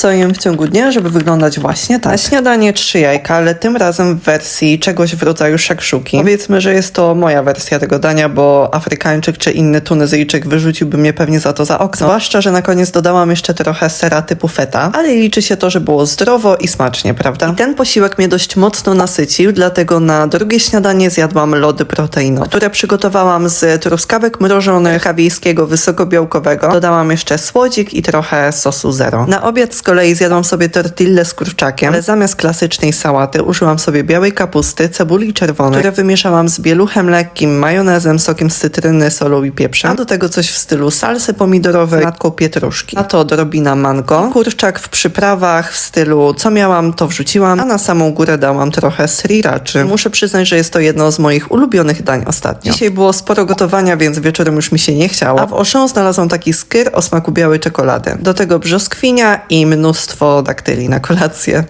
co jem w ciągu dnia, żeby wyglądać właśnie tak. Śniadanie trzy jajka, ale tym razem w wersji czegoś w rodzaju szakszuki. Powiedzmy, że jest to moja wersja tego dania, bo Afrykańczyk czy inny Tunezyjczyk wyrzuciłby mnie pewnie za to za okno. Zwłaszcza, że na koniec dodałam jeszcze trochę sera typu feta, ale liczy się to, że było zdrowo i smacznie, prawda? I ten posiłek mnie dość mocno nasycił, dlatego na drugie śniadanie zjadłam lody proteinowe, które przygotowałam z truskawek mrożonych, kawiejskiego wysokobiałkowego. Dodałam jeszcze słodzik i trochę sosu zero. Na obiad z kolei zjadłam sobie tortillę z kurczakiem, ale zamiast klasycznej sałaty użyłam sobie białej kapusty, cebuli czerwonej, które wymieszałam z bieluchem lekkim, majonezem, sokiem z cytryny, solą i pieprzem. A do tego coś w stylu salsy pomidorowej, z natką pietruszki. A to odrobina mango. Kurczak w przyprawach w stylu co miałam, to wrzuciłam, a na samą górę dałam trochę sriraczy. Muszę przyznać, że jest to jedno z moich ulubionych dań ostatnio. Dzisiaj było sporo gotowania, więc wieczorem już mi się nie chciało. A w Auchan znalazłam taki skyr o smaku białej czekolady. Do tego brzoskwinia i mnóstwo daktyli na kolację.